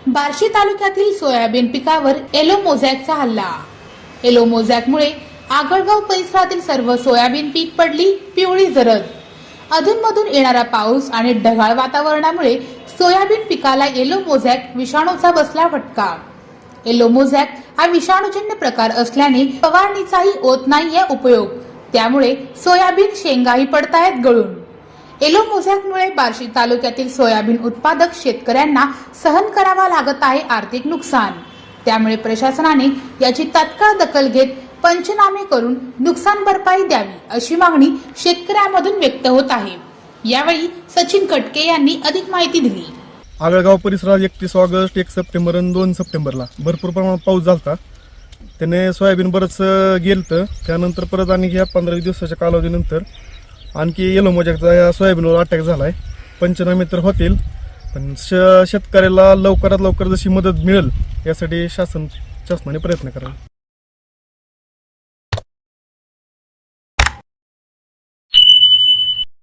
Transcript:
बार्शी तालुक्यातील सोयाबीन पिकावर एलो मोझॅकचा हल्ला. एलो मोझॅकमुळे आगळगाव परिसरातील सर्व सोयाबीन पीक पडली पिवळी जरद. अधूनमधून येणारा पाऊस आणि ढगाळ वातावरणामुळे सोयाबीन पिकाला एलो मोझॅक विषाणूचा बसला फटका. एलो मोझॅक हा विषाणूजन्य प्रकार असल्याने फवारणीचाही होत नाहीये उपयोग. त्यामुळे सोयाबीन शेंगाही पडतायत गळून. एलो मोझॅकमुळे बार्शी तालुक्यातील सोयाबीन उत्पादक शेतकऱ्यांना सहन करावा लागत आहे आर्थिक नुकसान. त्यामुळे प्रशासनाने याची तात्काळ दखल घेत पंचनामे करून नुकसान भरपाई द्यावी अशी मागणी शेतकऱ्यांमधून व्यक्त होत आहे. यावेळी सचिन कटके यांनी अधिक माहिती दिली. आगळगाव परिसरात एकतीस ऑगस्ट एक सप्टेंबर आणि दोन सप्टेंबरला भरपूर प्रमाणात पाऊस झालता. त्याने सोयाबीन बरंच गेलतं. त्यानंतर परत आणखी ह्या पंधरा दिवसाच्या कालावधीनंतर आणखी येलो मोजॅकचा या सोयाबीनवर अटॅक झालाय. पंचनामे तर होतील पण श शेतकऱ्याला लवकरात लवकर जशी मदत मिळेल यासाठी शासन शासनाने प्रयत्न करावा